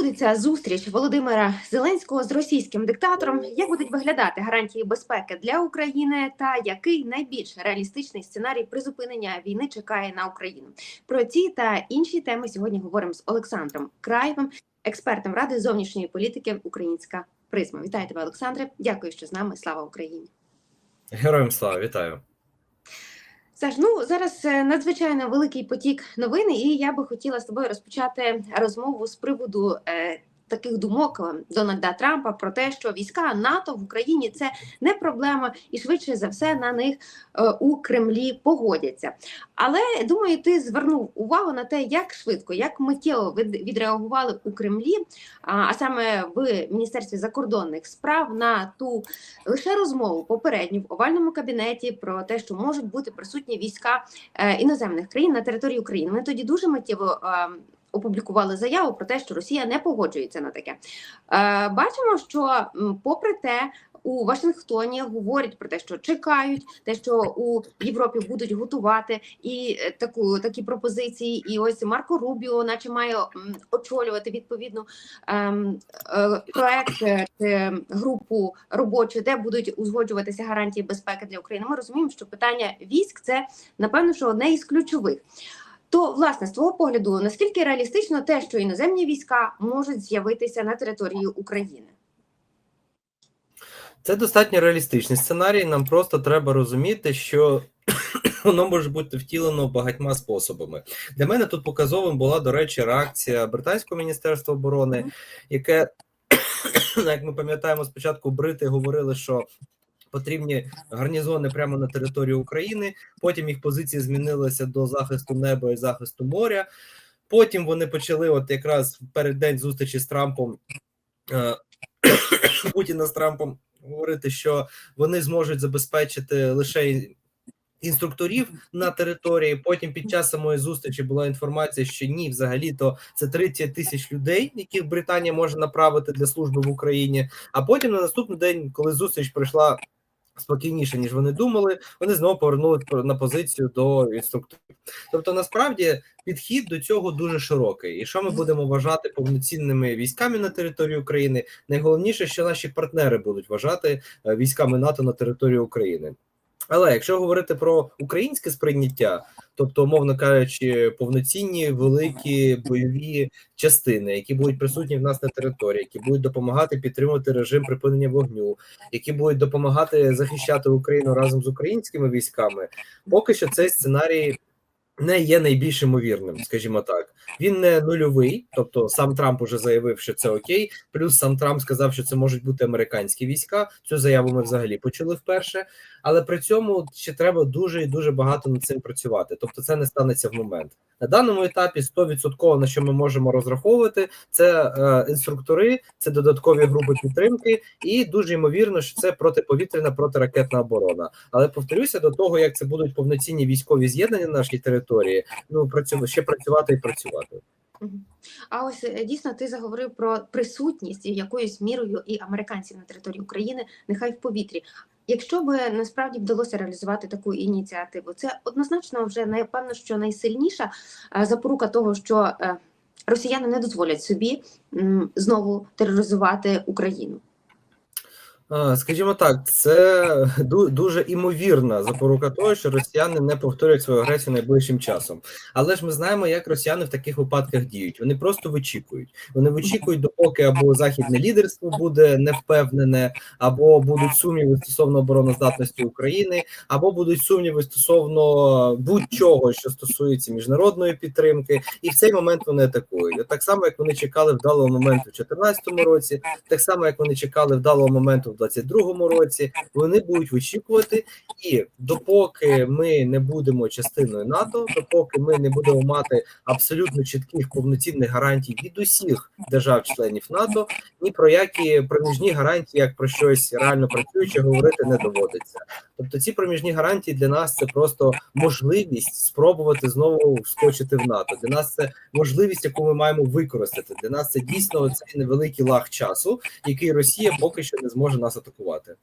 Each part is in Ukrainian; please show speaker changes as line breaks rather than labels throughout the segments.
відбудеться зустріч Володимира Зеленського з російським диктатором? Як будуть виглядати гарантії безпеки для України? Та який найбільш реалістичний сценарій призупинення війни чекає на Україну? Про ці та інші теми сьогодні говоримо з Олександром Краєвим, експертом ради зовнішньої політики Українська призма. Вітаю тебе, Олександре. Дякую, що з нами. Слава Україні.
Героям слава, вітаю.
Саш, ну зараз е, надзвичайно великий потік новин, і я би хотіла з тобою розпочати розмову з приводу е, таких думок е, Дональда Трампа про те, що війська НАТО в Україні це не проблема, і швидше за все на них е, у Кремлі погодяться. Але думаю, ти звернув увагу на те, як швидко, як миттєво від, відреагували у Кремлі, а, саме в Міністерстві закордонних справ на ту лише розмову попередню в овальному кабінеті про те, що можуть бути присутні війська е, іноземних країн на території України. Вони тоді дуже миттєво. Е, Опублікували заяву про те, що Росія не погоджується на таке. Е, бачимо, що попри те, у Вашингтоні говорять про те, що чекають, те, що у Європі будуть готувати і е, таку такі пропозиції. І ось Марко Рубіо, наче має очолювати відповідну ем, е, проект е, групу робочу, де будуть узгоджуватися гарантії безпеки для України. Ми розуміємо, що питання військ це напевно, що одне із ключових. То, власне, з твого погляду, наскільки реалістично те, що іноземні війська можуть з'явитися на території України?
Це достатньо реалістичний сценарій. Нам просто треба розуміти, що воно може бути втілено багатьма способами. Для мене тут показовим була, до речі, реакція британського міністерства оборони, яке, як ми пам'ятаємо, спочатку брити говорили, що. Потрібні гарнізони прямо на території України. Потім їх позиції змінилися до захисту неба і захисту моря. Потім вони почали, от якраз перед день зустрічі з Трампом е, Путіна з Трампом говорити, що вони зможуть забезпечити лише інструкторів на території. Потім під час самої зустрічі була інформація, що ні, взагалі то це 30 тисяч людей, яких Британія може направити для служби в Україні. А потім на наступний день, коли зустріч пройшла спокійніше, ніж вони думали, вони знову повернули на позицію до інструкторів. Тобто, насправді підхід до цього дуже широкий. І що ми будемо вважати повноцінними військами на території України? Найголовніше, що наші партнери будуть вважати е, військами НАТО на території України. Але якщо говорити про українське сприйняття, тобто, умовно кажучи, повноцінні великі бойові частини, які будуть присутні в нас на території, які будуть допомагати підтримувати режим припинення вогню, які будуть допомагати захищати Україну разом з українськими військами, поки що цей сценарій. Не є найбільш ймовірним, скажімо так. Він не нульовий, тобто сам Трамп уже заявив, що це окей. Плюс сам Трамп сказав, що це можуть бути американські війська. Цю заяву ми взагалі почули вперше, але при цьому ще треба дуже і дуже багато над цим працювати. Тобто, це не станеться в момент на даному етапі. 100% на що ми можемо розраховувати, це е, інструктори, це додаткові групи підтримки, і дуже ймовірно, що це протиповітряна протиракетна оборона. Але повторюся до того, як це будуть повноцінні військові з'єднання на нашій території. Ну працю ще працювати і працювати.
А ось е, дійсно ти заговорив про присутність якоюсь мірою і американців на території України, нехай в повітрі. Якщо би насправді вдалося реалізувати таку ініціативу, це однозначно вже напевно, що найсильніша е, запорука того, що е, росіяни не дозволять собі знову тероризувати Україну.
Скажімо так, це ду- дуже імовірна запорука того, що росіяни не повторять свою агресію найближчим часом. Але ж ми знаємо, як росіяни в таких випадках діють. Вони просто вичікують. Вони вичікують, допоки або західне лідерство буде невпевнене, або будуть сумніви стосовно обороноздатності України, або будуть сумніви стосовно будь-чого, що стосується міжнародної підтримки, і в цей момент вони атакують. Так само, як вони чекали вдалого моменту в 2014 році, так само як вони чекали вдалого моменту в 22-му році, вони будуть вичікувати, і допоки ми не будемо частиною НАТО, допоки ми не будемо мати абсолютно чітких повноцінних гарантій від усіх держав-членів НАТО, ні про які проміжні гарантії, як про щось реально працююче, говорити не доводиться. Тобто, ці проміжні гарантії для нас це просто можливість спробувати знову вскочити в НАТО. Для нас це можливість, яку ми маємо використати. Для нас це дійсно цей невеликий лаг часу, який Росія поки що не зможе нас атакувати.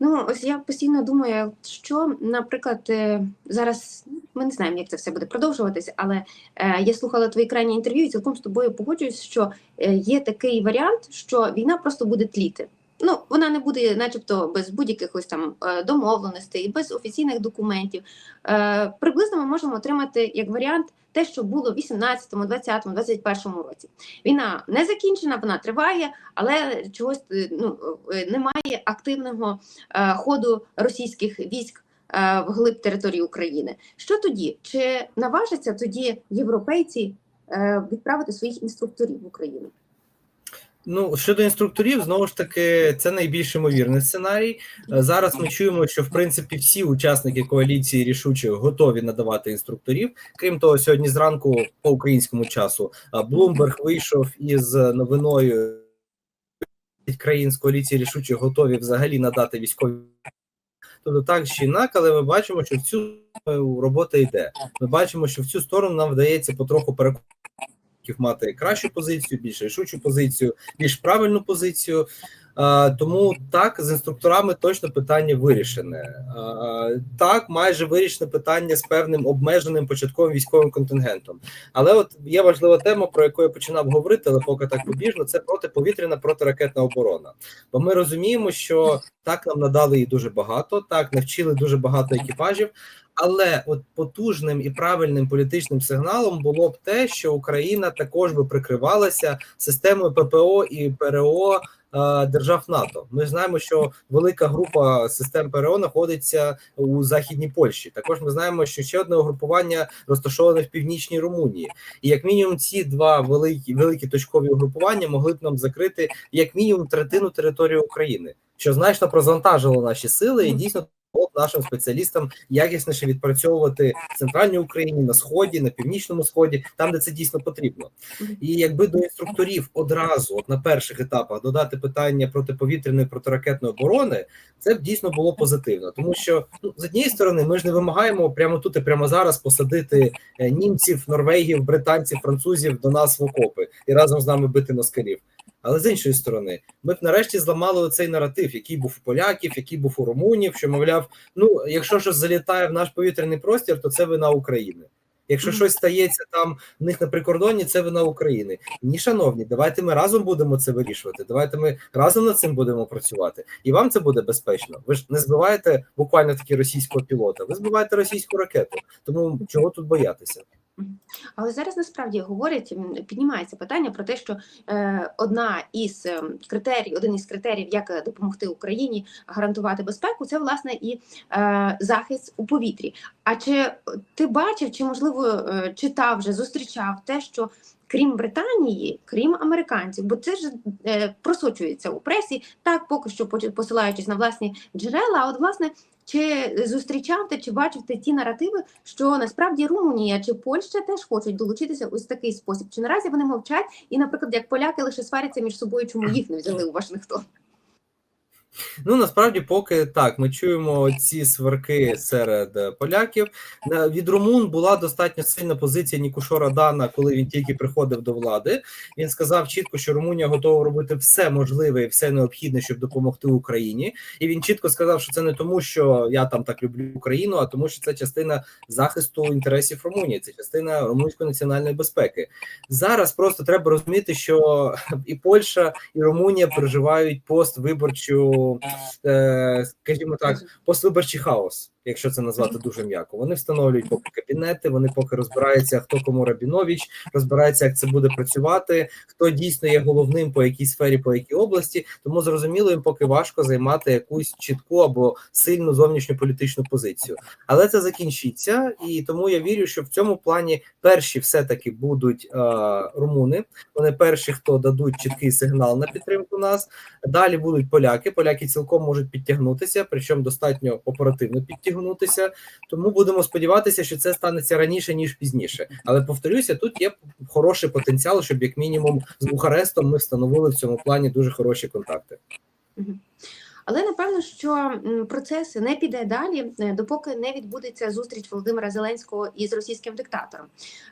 Ну, ось я постійно думаю, що, наприклад, е, зараз ми не знаємо, як це все буде продовжуватися, але е, я слухала твої крайні інтерв'ю і цілком з тобою погоджуюсь, що е, є такий варіант, що війна просто буде тліти. Ну, вона не буде, начебто, без будь-яких ось там е, домовленостей, без офіційних документів. Е, приблизно ми можемо отримати як варіант те, що було в 18-му, 20-му, 21-му році. Війна не закінчена, вона триває, але чогось е, ну, е, немає активного е, ходу російських військ е, вглиб території України. Що тоді? Чи наважаться тоді європейці е, відправити своїх інструкторів в Україну?
Ну щодо інструкторів, знову ж таки, це найбільш ймовірний сценарій. Е, Зараз ми чуємо, що в принципі всі учасники коаліції рішуче готові надавати інструкторів. Крім того, сьогодні зранку по українському часу Блумберг вийшов із новиною країн з коаліції рішуче готові взагалі надати військові. Тобто так чи інак, але ми бачимо, що в цю робота йде. Ми бачимо, що в цю сторону нам вдається потроху переконати мати кращу позицію, більш рішучу позицію, більш правильну позицію. Тому так з інструкторами точно питання вирішене. Так, майже вирішене питання з певним обмеженим початковим військовим контингентом. Але от є важлива тема, про яку я починав говорити, але поки так побіжно, це протиповітряна протиракетна оборона. Бо ми розуміємо, що так нам надали її дуже багато, так навчили дуже багато екіпажів. Але от потужним і правильним політичним сигналом було б те, що Україна також би прикривалася системою ППО і ПРО е, держав НАТО. Ми знаємо, що велика група систем ПРО знаходиться у західній Польщі. Також ми знаємо, що ще одне угрупування розташоване в північній Румунії, і як мінімум ці два великі великі точкові угрупування могли б нам закрити як мінімум третину території України, що значно розвантажило наші сили і дійсно от нашим спеціалістам якісніше відпрацьовувати в центральній Україні, на сході, на північному сході, там де це дійсно потрібно. І якби до інструкторів одразу, от на перших етапах, додати питання протиповітряної протиракетної оборони, це б дійсно було позитивно, тому що ну з однієї сторони ми ж не вимагаємо прямо тут і прямо зараз посадити е, німців, норвегів, британців, французів до нас в окопи і разом з нами бити москалів. Але з іншої сторони, ми б нарешті зламали цей наратив, який був у поляків, який був у румунів, що мовляв, ну якщо щось залітає в наш повітряний простір, то це вина України. Якщо щось стається там в них на прикордонні, це вина України. Ні, шановні, давайте ми разом будемо це вирішувати. Давайте ми разом над цим будемо працювати, і вам це буде безпечно. Ви ж не збиваєте буквально таки російського пілота, ви збиваєте російську ракету. Тому чого тут боятися?
Але зараз насправді говорять, піднімається питання про те, що е, одна із е, критерій, один із критеріїв, як е, допомогти Україні гарантувати безпеку, це власне і е, захист у повітрі. А чи ти бачив, чи можливо читав вже зустрічав те, що крім Британії, крім американців, бо це ж просочується у пресі, так поки що посилаючись на власні джерела. А от власне. Чи зустрічав ти, чи бачив ти ті наративи, що насправді Румунія чи Польща теж хочуть долучитися ось такий спосіб? Чи наразі вони мовчать, і, наприклад, як поляки лише сваряться між собою, чому їх не взяли у Вашингтон?
Ну насправді, поки так, ми чуємо ці сварки серед е, поляків. Від румун була достатньо сильна позиція Нікушора Дана, коли він тільки приходив до влади. Він сказав чітко, що Румунія готова робити все можливе і все необхідне, щоб допомогти Україні. І він чітко сказав, що це не тому, що я там так люблю Україну, а тому, що це частина захисту інтересів Румунії, це частина румунської національної безпеки. Зараз просто треба розуміти, що і Польща, і Румунія переживають поствиборчу, скажімо так, поствиборчий хаос, якщо це назвати дуже м'яко. Вони встановлюють поки кабінети, вони поки розбираються, хто кому Рабінович, розбираються, як це буде працювати, хто дійсно є головним по якій сфері, по якій області. Тому зрозуміло, їм поки важко займати якусь чітку або сильну зовнішню політичну позицію. Але це закінчиться, і тому я вірю, що в цьому плані перші все-таки будуть е, румуни. Вони перші, хто дадуть чіткий сигнал на підтримку нас. Далі будуть поляки. Поляки цілком можуть підтягнутися, причому достатньо оперативно підтягнутися. Тому будемо сподіватися, що це станеться раніше ніж пізніше. Але повторюся, тут є хороший потенціал, щоб як мінімум з Бухарестом ми встановили в цьому плані дуже хороші контакти.
Але напевно, що процес не піде далі, е, допоки не відбудеться зустріч Володимира Зеленського із російським диктатором.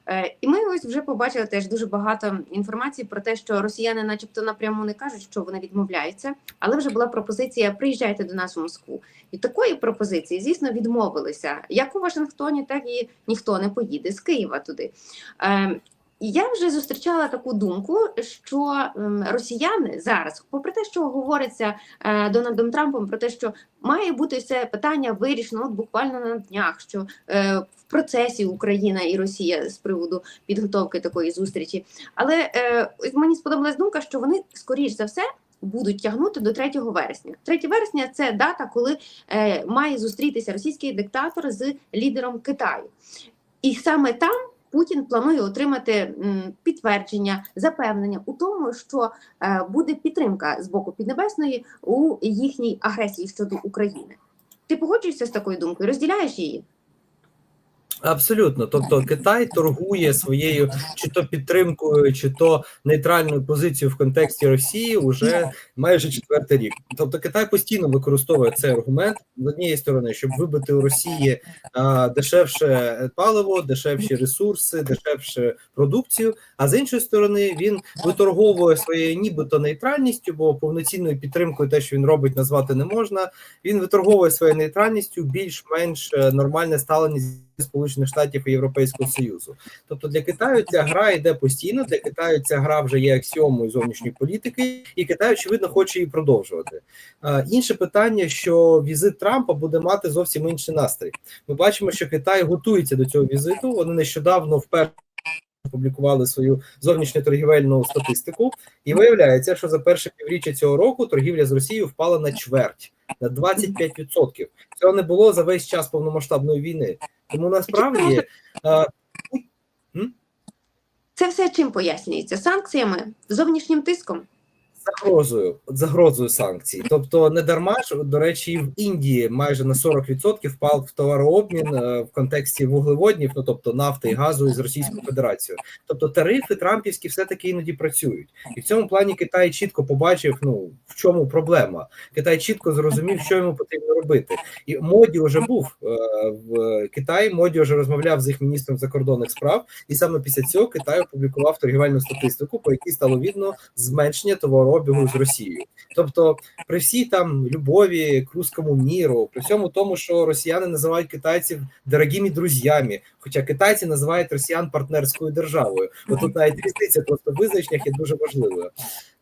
Е, І ми ось вже побачили теж дуже багато інформації про те, що росіяни, начебто, напряму не кажуть, що вони відмовляються, але вже була пропозиція: приїжджайте до нас у Москву. І такої пропозиції, звісно, відмовилися як у Вашингтоні, так і ніхто не поїде з Києва туди. І Я вже зустрічала таку думку, що ем, росіяни зараз, попри те, що говориться е, Дональдом Трампом, про те, що має бути це питання вирішено от буквально на днях, що е, в процесі Україна і Росія з приводу підготовки такої зустрічі. Але е, мені сподобалась думка, що вони скоріш за все. Будуть тягнути до 3 вересня. 3 вересня це дата, коли е, має зустрітися російський диктатор з лідером Китаю, і саме там Путін планує отримати підтвердження, запевнення у тому, що е, буде підтримка з боку Піднебесної у їхній агресії щодо України. Ти погоджуєшся з такою думкою? Розділяєш її?
Абсолютно, тобто Китай торгує своєю чи то підтримкою, чи то нейтральною позицією в контексті Росії уже майже четвертий рік. Тобто Китай постійно використовує цей аргумент з однієї сторони, щоб вибити у Росії а, дешевше паливо, дешевші ресурси, дешевше продукцію. А з іншої сторони, він виторговує своєю нібито нейтральністю, бо повноцінною підтримкою, те, що він робить, назвати не можна. Він виторговує своєю нейтральністю більш-менш е, нормальне ставлення Сполучених Штатів і Європейського Союзу. Тобто для Китаю ця гра йде постійно. Для Китаю ця гра вже є аксіомою зовнішньої політики, і Китай, очевидно, хоче її продовжувати. А, інше питання, що візит Трампа буде мати зовсім інший настрій. Ми бачимо, що Китай готується до цього візиту. Вони нещодавно вперше опублікували свою зовнішню торгівельну статистику, і виявляється, що за перше півріччя цього року торгівля з Росією впала на чверть. На 25%. Цього не було за весь час повномасштабної війни. Тому насправді а,
Це все чим пояснюється? Санкціями, зовнішнім тиском.
Загрозою, загрозою санкцій. Тобто, не дарма ж, до речі, в Індії майже на 40% впав в товарообмін е, в контексті вуглеводнів, ну тобто нафти і газу із Російською Федерацією. Тобто тарифи Трампівські все таки іноді працюють, і в цьому плані Китай чітко побачив, ну в чому проблема. Китай чітко зрозумів, що йому потрібно робити. І моді вже був е, в Китаї. Моді вже розмовляв з їх міністром закордонних справ, і саме після цього Китай опублікував торгівельну статистику, по якій стало видно зменшення товарообігу з Росією. Тобто, при всій там любові к русскому міру, при всьому тому, що росіяни називають китайців дорогими друзями, хоча китайці називають росіян партнерською державою. От тут навіть різниця просто в визначеннях є дуже важливою.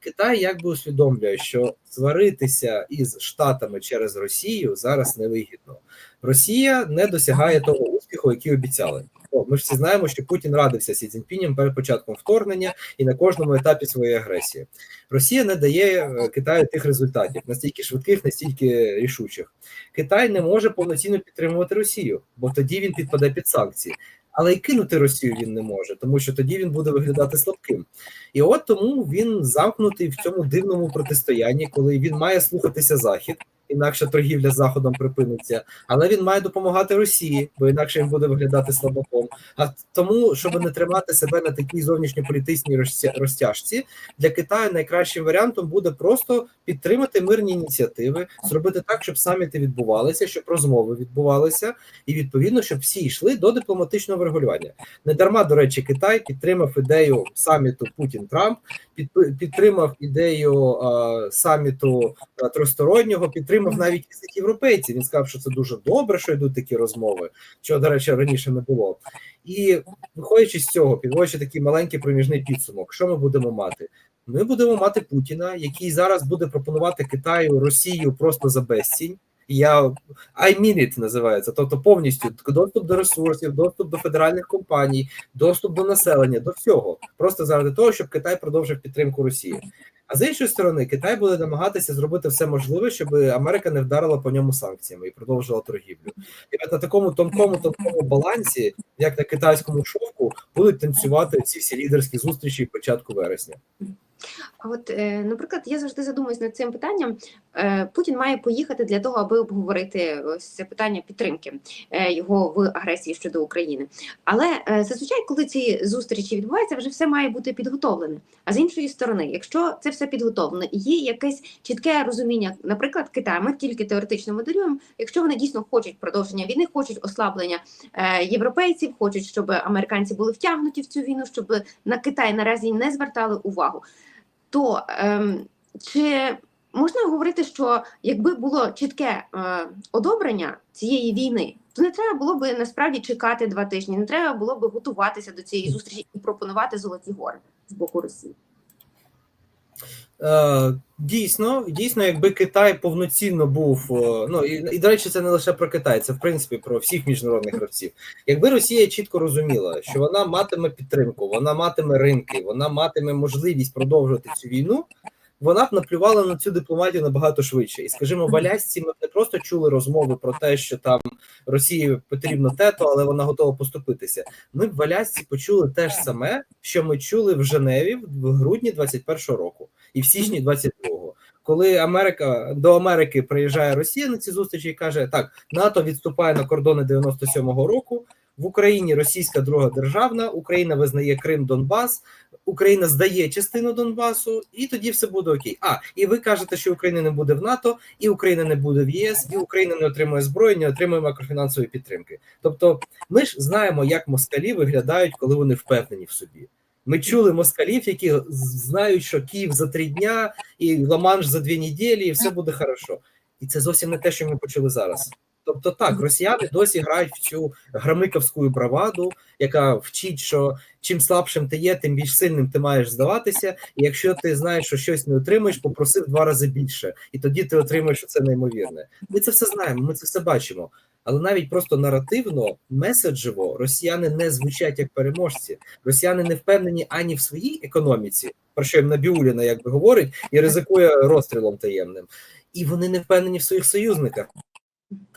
Китай якби усвідомлює, що сваритися із штатами через Росію зараз невигідно. Росія не досягає того успіху, який обіцяли. О, Ми ж всі знаємо, що Путін радився Сі Цзіньпінем перед початком вторгнення і на кожному етапі своєї агресії. Росія не дає е, Китаю тих результатів, настільки швидких, настільки рішучих. Китай не може повноцінно підтримувати Росію, бо тоді він підпаде під санкції. Але й кинути Росію він не може, тому що тоді він буде виглядати слабким. І от тому він замкнутий в цьому дивному протистоянні, коли він має слухатися Захід, інакше торгівля з заходом припиниться, але він має допомагати Росії, бо інакше він буде виглядати слабаком. А тому, щоб не тримати себе на такій зовнішньополітичній розтяжці, для Китаю найкращим варіантом буде просто підтримати мирні ініціативи, зробити так, щоб саміти відбувалися, щоб розмови відбувалися, і відповідно, щоб всі йшли до дипломатичного врегулювання. Не дарма, до речі, Китай підтримав ідею саміту Путін Трамп, підтримав ідею а, саміту а, тристороннього, підтримав навіть візит європейців. Він сказав, що це дуже добре, що йдуть такі розмови, чого, до речі, раніше не було. І виходячи з цього, підводячи такий маленький проміжний підсумок, що ми будемо мати? Ми будемо мати Путіна, який зараз буде пропонувати Китаю Росію просто за безцінь. Я I mean it називається, тобто повністю доступ до ресурсів, доступ до федеральних компаній, доступ до населення, до всього, просто заради того, щоб Китай продовжив підтримку Росії. А з іншої сторони, Китай буде намагатися зробити все можливе, щоб Америка не вдарила по ньому санкціями і продовжила торгівлю. І от на такому тонкому тонкому балансі, як на китайському шовку, будуть танцювати ці всі лідерські зустрічі початку вересня.
А от, е, наприклад, я завжди задумуюсь над цим питанням. е, Путін має поїхати для того, аби обговорити ось це питання підтримки е, його в агресії щодо України. Але зазвичай, коли ці зустрічі відбуваються, вже все має бути підготовлене. А з іншої сторони, якщо це все підготовлено, є якесь чітке розуміння, наприклад, Китай, ми тільки теоретично моделюємо, якщо вони дійсно хочуть продовження війни, хочуть ослаблення європейців, хочуть, щоб американці були втягнуті в цю війну, щоб на Китай наразі не звертали увагу, то ем, чи можна говорити, що якби було чітке е, одобрення цієї війни, то не треба було би насправді чекати два тижні, не треба було би готуватися до цієї зустрічі і пропонувати золоті гори з боку Росії.
Е, Дійсно, дійсно, якби Китай повноцінно був, е, ну і, і до речі, це не лише про Китай, це в принципі про всіх міжнародних гравців. Якби Росія чітко розуміла, що вона матиме підтримку, вона матиме ринки, вона матиме можливість продовжувати цю війну, вона б наплювала на цю дипломатію набагато швидше. І скажімо, в Алясці ми б не просто чули розмови про те, що там Росії потрібно тето, але вона готова поступитися. Ми б в Алясці почули те ж саме, що ми чули в Женеві в грудні 21-го року і в січні 22-го. Коли Америка до Америки приїжджає Росія на ці зустрічі і каже: так, НАТО відступає на кордони 97-го року. В Україні російська друга державна, Україна визнає Крим, Донбас, Україна здає частину Донбасу, і тоді все буде окей. А і ви кажете, що Україна не буде в НАТО, і Україна не буде в ЄС, і Україна не отримує зброї, не отримує макрофінансової підтримки. Тобто, ми ж знаємо, як москалі виглядають, коли вони впевнені в собі. Ми чули москалів, які знають, що Київ за три дня і Ла-Манш за дві неділі, і все буде хорошо. І це зовсім не те, що ми почули зараз. Тобто, так, росіяни досі грають в цю громиковську браваду, яка вчить, що чим слабшим ти є, тим більш сильним ти маєш здаватися. І якщо ти знаєш, що щось не отримаєш, попроси в два рази більше, і тоді ти отримаєш це неймовірне. Ми це все знаємо, ми це все бачимо. Але навіть просто наративно, меседжево, росіяни не звучать як переможці. Росіяни не впевнені ані в своїй економіці, про що їм Набіуліна якби говорить, і ризикує розстрілом таємним. І вони не впевнені в своїх союзниках.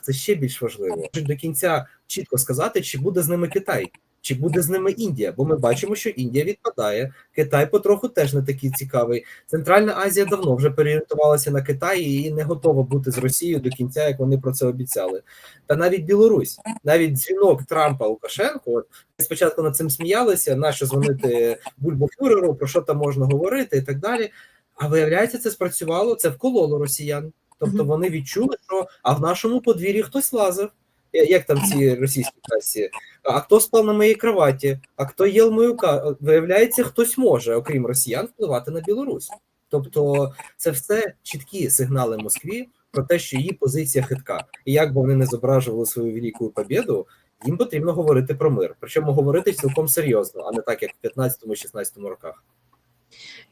Це ще більш важливо. Можуть до кінця чітко сказати, чи буде з ними Китай, чи буде з ними Індія. Бо ми бачимо, що Індія відпадає. Китай потроху теж не такий цікавий. Центральна Азія давно вже переорієнтувалася на Китай і не готова бути з Росією до кінця, як вони про це обіцяли. Та навіть Білорусь, навіть дзвінок Трампа Лукашенко. От спочатку над цим сміялися, нащо дзвонити Бульбофюреру, про що там можна говорити, і так далі. А виявляється, це спрацювало, це вкололо росіян. Тобто вони відчули, що а в нашому подвір'ї хтось лазив. Як там ці російські касі? А хто спав на моїй кроваті? А хто їв мою ка? Виявляється, хтось може, окрім росіян, впливати на Білорусь. Тобто, це все чіткі сигнали Москві про те, що її позиція хитка. І як би вони не зображували свою велику побіду, їм потрібно говорити про мир. Причому говорити цілком серйозно, а не так, як в 15-16 роках.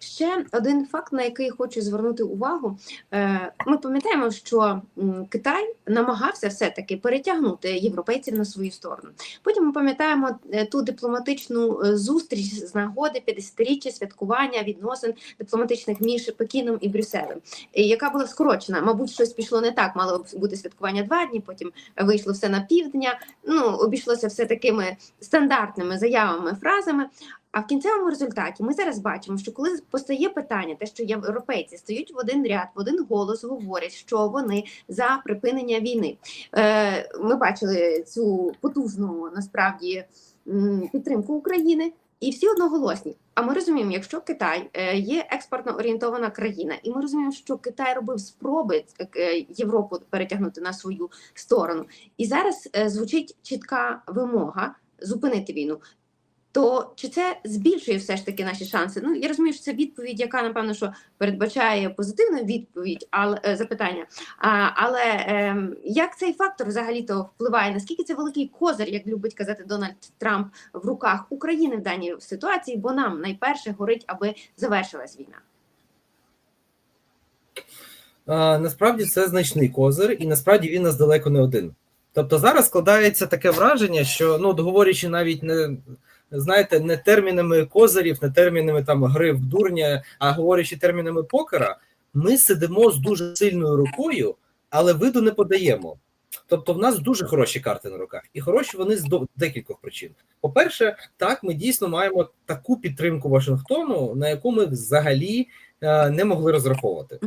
Ще один факт, на який хочу звернути увагу. Е, Ми пам'ятаємо, що Китай намагався все-таки перетягнути європейців на свою сторону. Потім ми пам'ятаємо е, ту дипломатичну е, зустріч з нагоди 50-річчя святкування відносин дипломатичних між Пекіном і Брюсселем, яка була скорочена. Мабуть, щось пішло не так. Мало бути святкування два дні, потім вийшло все на півдня. Ну обійшлося все такими стандартними заявами, фразами. А в кінцевому результаті ми зараз бачимо, що коли постає питання, те, що європейці стають в один ряд, в один голос говорять, що вони за припинення війни. Е, Ми бачили цю потужну насправді підтримку України. І всі одноголосні. А ми розуміємо, якщо Китай е, є експортно орієнтована країна, і ми розуміємо, що Китай робив спроби е, Європу перетягнути на свою сторону, і зараз звучить чітка вимога зупинити війну то чи це збільшує все ж таки наші шанси? Ну я розумію, що це відповідь, яка напевно що передбачає позитивну відповідь, але запитання. А, але е, як цей фактор взагалі то впливає? Наскільки це великий козир, як любить казати Дональд Трамп, в руках України в даній ситуації? Бо нам найперше горить, аби завершилась війна.
Насправді це значний козир, і насправді він нас далеко не один. Тобто зараз складається таке враження, що ну, от говорячи навіть не знаєте, не термінами козирів, не термінами там гри в дурня, а говорячи термінами покера, ми сидимо з дуже сильною рукою, але виду не подаємо. Тобто, в нас дуже хороші карти на руках, і хороші вони з декількох причин. По-перше, так ми дійсно маємо таку підтримку Вашингтону, на яку ми взагалі е, не могли розраховувати.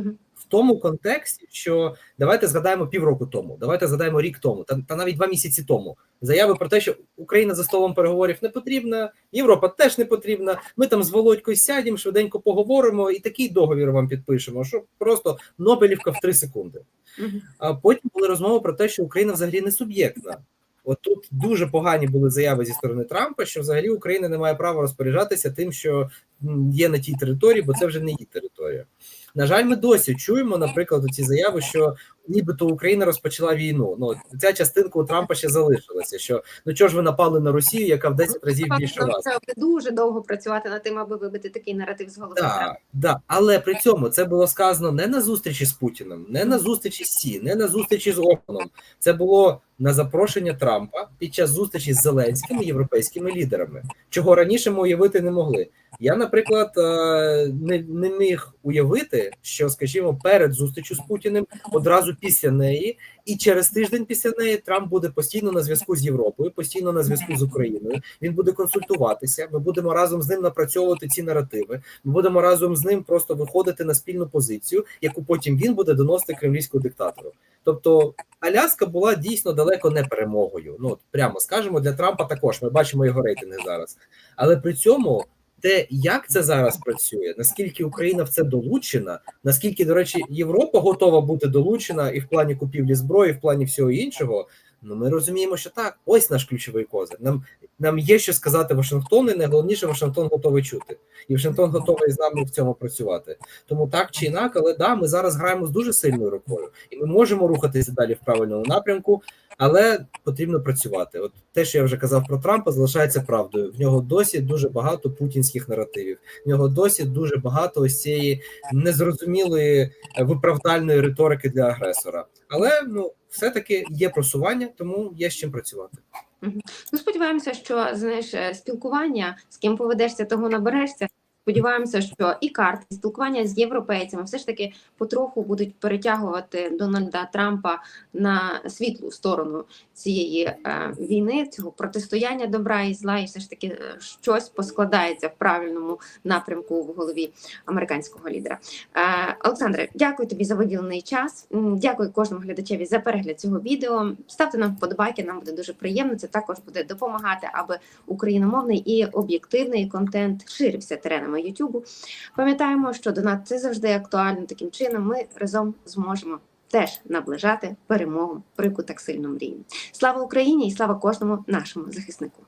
Тому контексті, що давайте згадаємо півроку тому, давайте згадаємо рік тому, та, та навіть два місяці тому. Заяви про те, що Україна за столом переговорів не потрібна, Європа теж не потрібна. Ми там з Володькою сядемо, швиденько поговоримо, і такий договір вам підпишемо. Що просто Нобелівка в три секунди. А потім були розмови про те, що Україна взагалі не суб'єктна. От тут дуже погані були заяви зі сторони Трампа, що взагалі Україна не має права розпоряджатися тим, що є на тій території, бо це вже не її територія. На жаль, ми досі чуємо, наприклад, ці заяви, що нібито Україна розпочала війну. Ну ця частинка у Трампа ще залишилася. Що ну чого ж ви напали на Росію, яка в 10 разів більше вас?
дуже довго працювати над тим, аби вибити такий наратив з голови.
Так, да. але при цьому це було сказано не на зустрічі з Путіним, не на зустрічі з Сі, не на зустрічі з Орбаном. Це було на запрошення Трампа під час зустрічі з зеленськими європейськими лідерами, чого раніше ми уявити не могли. Я, наприклад, е, не, не міг уявити, що, скажімо, перед зустрічю з Путіним, одразу після неї, і через тиждень після неї Трамп буде постійно на зв'язку з Європою, постійно на зв'язку з Україною. Він буде консультуватися. Ми будемо разом з ним напрацьовувати ці наративи. Ми будемо разом з ним просто виходити на спільну позицію, яку потім він буде доносити кремлівському диктатору. Тобто Аляска була дійсно далеко не перемогою. Ну от прямо скажемо для Трампа також. Ми бачимо його рейтинги зараз. Але при цьому те, як це зараз працює, наскільки Україна в це долучена, наскільки, до речі, Європа готова бути долучена і в плані купівлі зброї, і в плані всього іншого. Ну, ми розуміємо, що так, ось наш ключовий козир. Нам нам є що сказати Вашингтону, і найголовніше, Вашингтон готовий чути, і Вашингтон готовий з нами в цьому працювати. Тому так чи інак, але да, ми зараз граємо з дуже сильною рукою, і ми можемо рухатися далі в правильному напрямку, але потрібно працювати. От те, що я вже казав про Трампа, залишається правдою. В нього досі дуже багато путінських наративів. В нього досі дуже багато ось цієї незрозумілої е, виправдальної риторики для агресора. Але ну все-таки є просування, тому є з чим працювати.
Ну, сподіваємося, що знаєш, е, спілкування з ким поведешся, того наберешся. Сподіваємося, що і карти, і спілкування з європейцями все ж таки потроху будуть перетягувати Дональда Трампа на світлу сторону цієї е, війни, цього протистояння добра і зла, і все ж таки е, щось поскладається в правильному напрямку в голові американського лідера. Е, Олександре, дякую тобі за виділений час. Дякую кожному глядачеві за перегляд цього відео. Ставте нам вподобайки, нам буде дуже приємно. Це також буде допомагати, аби україномовний і об'єктивний контент ширився теренами Ютубу. Пам'ятаємо, що донат це завжди актуально. Таким чином, ми разом зможемо теж наближати перемогу, про яку так сильно мріємо. Слава Україні і слава кожному нашому захиснику.